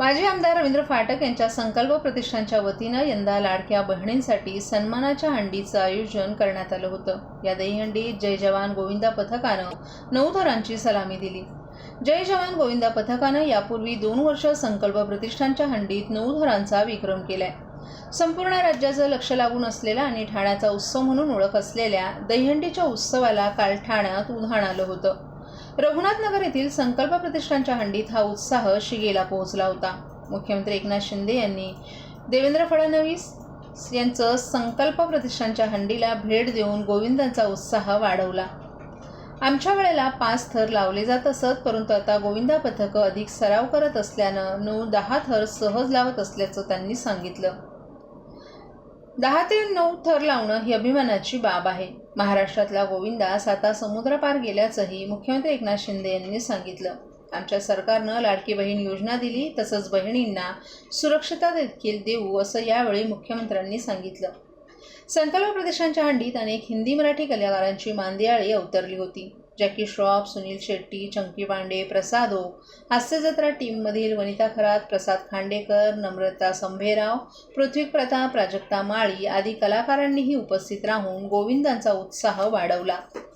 माजी आमदार रवींद्र फाटक यांच्या संकल्प प्रतिष्ठानच्या वतीनं यंदा लाडक्या बहिणींसाठी सन्मानाच्या हंडीचं आयोजन करण्यात आलं होतं. या दहीहंडीत जय जवान गोविंदा पथकानं नऊ थरांची सलामी दिली. जय जवान गोविंदा पथकानं यापूर्वी दोन वर्ष संकल्प प्रतिष्ठानच्या हंडीत नऊ थरांचा विक्रम केलाय. संपूर्ण राज्याचं लक्ष लागून असलेला आणि ठाण्याचा उत्सव म्हणून ओळख असलेल्या दहीहंडीच्या उत्सवाला काल ठाण्यात उधाण आलं होतं. रघुनाथनगर येथील संकल्प प्रतिष्ठानच्या हंडीत हा उत्साह शिगेला पोहोचला होता. मुख्यमंत्री एकनाथ शिंदे यांनी देवेंद्र फडणवीस यांचं संकल्प प्रतिष्ठानच्या हंडीला भेट देऊन गोविंदांचा उत्साह वाढवला. आमच्या वेळेला पाच थर लावले जात असत परंतु आता गोविंदा पथकं अधिक सराव करत असल्यानं नऊ दहा थर सहज लावत असल्याचं त्यांनी सांगितलं. दहा ते नऊ थर लावणं ही अभिमानाची बाब आहे. महाराष्ट्रातला गोविंदा साता समुद्रपार गेल्याचंही मुख्यमंत्री एकनाथ शिंदे यांनी सांगितलं. आमच्या सरकारनं लाडकी बहीण योजना दिली तसंच बहिणींना सुरक्षता देखील देऊ असं यावेळी मुख्यमंत्र्यांनी सांगितलं. संकल्प प्रदेशांच्या हंडीत अनेक हिंदी मराठी कलाकारांची मांदियाळी अवतरली होती. जॅकी श्रॉफ सुनील शेट्टी चंकी पांडे प्रसाद ओक. हास्य जत्रा टीममधील वनिता खरात प्रसाद खांडेकर नम्रता संभेराव पृथ्वी प्रताप प्राजक्ता माळी आदी कलाकारांनीही उपस्थित राहून गोविंदांचा उत्साह वाढवला.